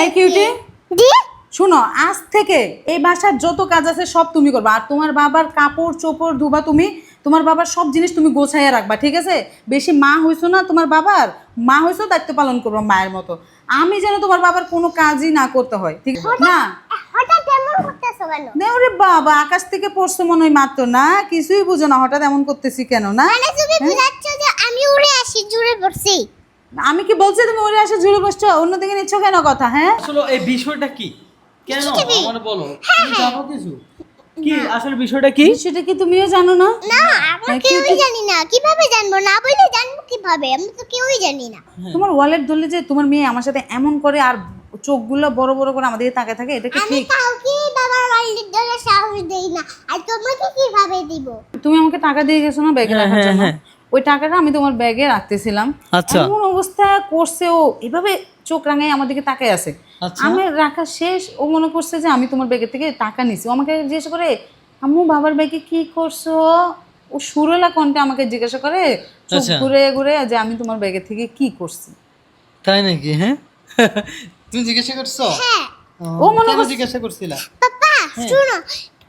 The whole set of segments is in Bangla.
এই কিউটি দি। শোনো আজ থেকে এই বাসার যত কাজ আছে সব তুমি করবা। আর তোমার বাবার কাপড় চোপড় ধুবা তুমি তোমার বাবার সব জিনিস তুমি গোছাইয়া রাখবা ঠিক আছে? বেশি মা হইছো না তোমার বাবার মা হইছো দায়িত্ব পালন করব মায়ের মতো। আমি যেন তোমার বাবার কোনো কাজই না করতে হয় ঠিক না। না ওরে বাবা আকাশ থেকে পড়ছে মনে হয় মাত্র না? কিছুই বুঝো না হঠাৎ এমন করতেছি কেন না? মানে তুমি বুঝাচ্ছ যে আমি উড়ে আসি জুড়ে পড়ছি। আমি কি বলছি তুমি ওরে আসে জুড়ে বসছো? অন্যদিকে নিচ্ছ কেন কথা হ্যাঁ? আসলে এই বিষয়টা কি? কেন? আমার বলো। তুমি জানো কিছু? কি? আসলে বিষয়টা কি? সেটা কি তুমিও জানো না? না আমরা কেউই জানি না। কীভাবে জানব? না বলে জানব কীভাবে? আমরা তো কেউই জানি না। তোমার ওয়ালেট ধরলে যে তোমার মেয়ে আমার সাথে এমন করে আর চোখগুলো বড় বড় করে আমাদের তাকায় থাকে এটা কি আমি ঠিক? কাউকে বাবার বাড়ির ধরে সাহস দেই না। আর তোমাকে কীভাবে দিব? তুমি আমাকে টাকা দিয়ে গেছো না ব্যাগে রাখার জন্য? ওই টাকাটা আমি তোমার ব্যাগে রাখতেছিলাম। আচ্ছা। এমন অবস্থা করছে ও এভাবে চোখ রাঙায় আমার দিকে তাকায় আছে। আচ্ছা। আমি রাখা শেষ ও মনে করছে যে আমি তোমার ব্যাগের থেকে টাকা নিছি। ও আমাকে জিজ্ঞাসা করে আম্মু বাবার ব্যাগে কি করছ? ও সুরেলা কণ্ঠে আমাকে জিজ্ঞাসা করে চোখ আচ্ছা। ঘুরে ঘুরে যে আমি তোমার ব্যাগের থেকে কি করছি। তাই নাকি হ্যাঁ? তুমি জিজ্ঞাসা করছ? হ্যাঁ। ও মনে করছে- জিজ্ঞাসা করছিলা? পাপা শুনো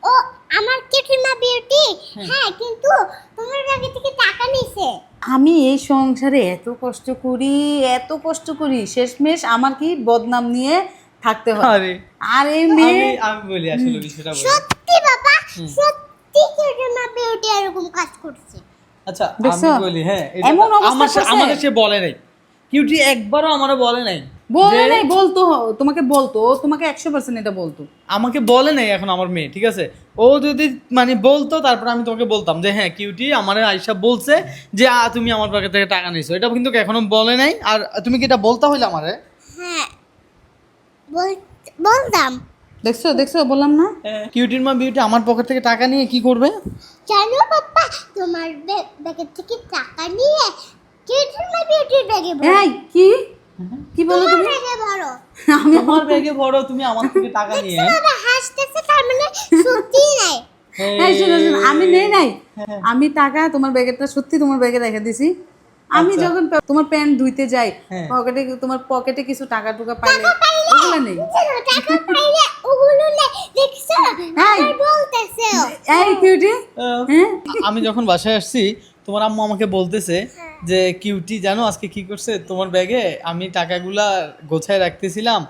ও আমার কেটিমা বিউটি? হ্যাঁ। কিন্তু তোমার আগে থেকে টাকা নিছে। আমি এই সংসারে এত কষ্ট করি এত কষ্ট করি শেষমেশ আমার কি বদনাম নিয়ে থাকতে হয়? আরে আর এই আমি মেয়ে আমি বলি আসলে বিষয়টা বলি। সত্যি বাবা সত্যি কেটিমা বিউটি এরকম কাজ করছে। আচ্ছা আমি বলি হ্যাঁ এমন অবস্থা? আমাকে সে বলে নাই। কিউটি একবারও আমারে বলে নাই। বলে নাই বলতো তোমাকে বলতো ও তোমাকে একশো পার্সেন্ট এটা বলতো। আমাকে বলে নাই এখন আমার মেয়ে ঠিক আছে? ও যদি মানে বলতো তারপর আমি তোমাকে বলতাম যে হ্যাঁ কিউটি আমার আয়সা বলছে যে আ, তুমি আমার পকেট থেকে টাকা নিছো এটা কিন্তু এখনও বলে নাই। আর তুমি কি এটা বলতে হইলে আমারে? হ্যাঁ। বল- বলতাম। দেখছ দেখছ বললাম না? কিউটির মা বিউটি আমার পকেট থেকে টাকা নিয়ে কি করবে? জানো পাপা তোমার ব্যাগ- ব্যাগের থেকে টাকা নিয়ে কেটিমা বিউটির ব্যাগে এই কি? কি বলো তুমি? আমি তোমার ব্যাগে বড় তুমি আমার থেকে টাকা নিয়ে। বাবা হাসতেছে তার মানে সত্যি নাই। শোনো শোনো আমি নেই নাই। আমি টাকা তোমার ব্যাগেরটা সত্যি তোমার ব্যাগে রেখে দিছি। আমি যখন তোমার প্যান্ট ধুইতে যাই হ্যাঁ। পকেটে তোমার পকেটে কিছু টাকা টুকা পাইলে ওগুলো নেই। টাকা পাইলে ওগুলো দেখছ এই। বলতেছে। এই কিউটি হ্যাঁ? আমি যখন বাসায় আসছি তোমার আম্মু আমাকে বলতেছে যে কিউটি জানো আজকে কি করছে? তোমার ব্যাগে আমি টাকাগুলা গোছায় রাখতেছিলাম।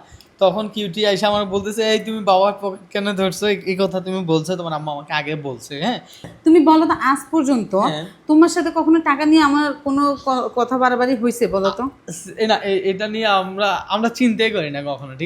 তখন কিউটি এসে আমার বলতেছে এই তুমি বাবার পকেট কেন ধরছো? এই- কথা তুমি বলছো তোমার আম্মা আমাকে আগে বলছে। হ্যাঁ? তুমি বলো তো আজ পর্যন্ত হ্যাঁ। তোমার সাথে কখনো টাকা নিয়ে আমার কোনো কথা বারবারই হয়েছে বলো তো? না এটা নিয়ে আমরা আমরা চিন্তাই করি না কখনো ঠিক